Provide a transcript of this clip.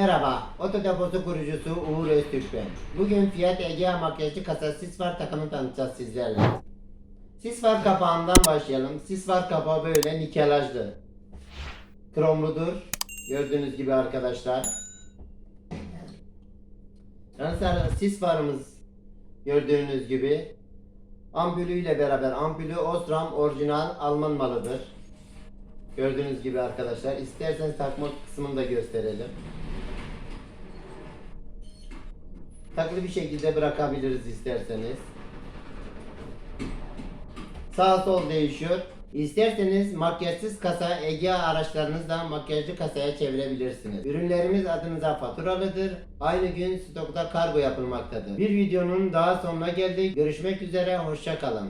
Akı deposu kurucusu Uğur Öztürk ben. Bugün Fiat Egea makyajlı kasa Sisvar takımını tanıtacağız sizlerle. Sisvar kapağından başlayalım. Sisvar kapağı böyle nikelajlı. Kromludur. Gördüğünüz gibi arkadaşlar. Arkadaşlar Sisvar'ımız gördüğünüz gibi ampulüyle beraber ampulü Osram orijinal Alman malıdır. Gördüğünüz gibi arkadaşlar. İsterseniz takma kısmını da gösterelim. Takılı bir şekilde bırakabiliriz isterseniz. Sağ sol değişiyor. İsterseniz makyajsız kasa Egea araçlarınızla makyajlı kasaya çevirebilirsiniz. Ürünlerimiz adınıza faturalıdır. Aynı gün stokta kargo yapılmaktadır. Bir videonun daha sonuna geldik. Görüşmek üzere. Hoşça kalın.